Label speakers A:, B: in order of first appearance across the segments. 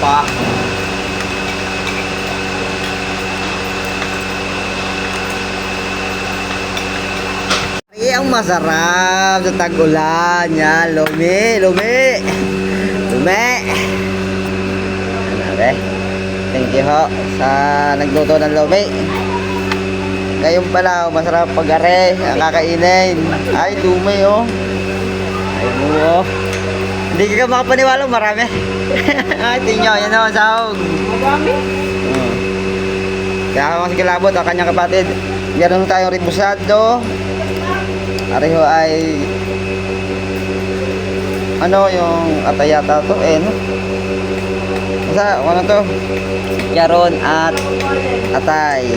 A: Pa. Eh, ang masarap sa tag-ulan. Yan, lumi, lumi. Lumi. Okay. Thank you ho sa nagluto ng lumi. Ngayon pala, oh, masarap pag-are. Ang kakainin. Ay, lumi oh. Ay, mo oh. Hindi ka makapaniwala, marami. Ay, tingnan nyo, yan o, sahog. Marami. Hmm. Kaya ako mas kilabot, ang kanyang kapatid. Meron tayong ribusado. Areho ay ano yung atayata to eh no? Basta ano to? Yaron at atay.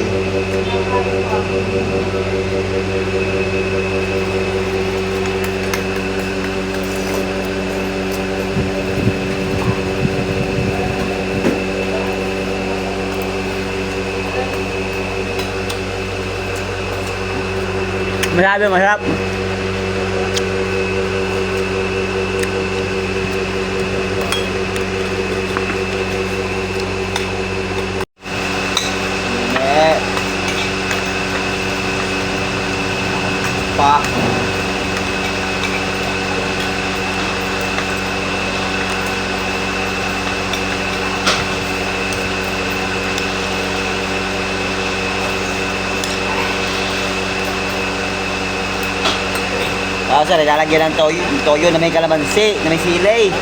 A: ไม่ได้เป็นไหมครับปลา Ah, sir, lalagyan ng toyo, toyo na may kalamansi, na may silay.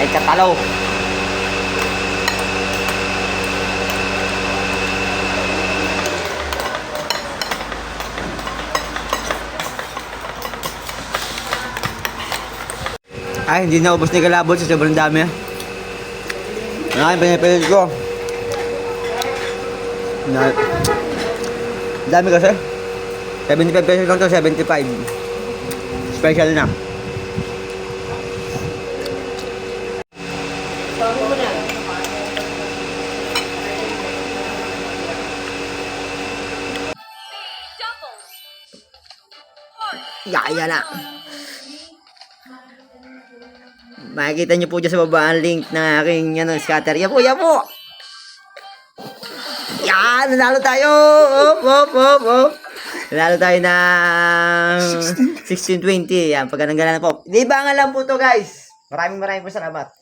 A: Ay, katalo. Ay, hindi na ubos ni kalabot sa sobrang dami. Ano yung pinipilit ko? Na, dami kasi. 75 pesos lang to, 75. Special na. Yaya na. Makikita niyo po dyan sa baba ang link ng aking ano, scatter. Yan po, yan po. Yan, nanalo tayo. Op, op, op, op. Nanalo tayo ng 1620. Yan, pagka nang na po. Di ba nga lang po to guys. Maraming maraming po salamat.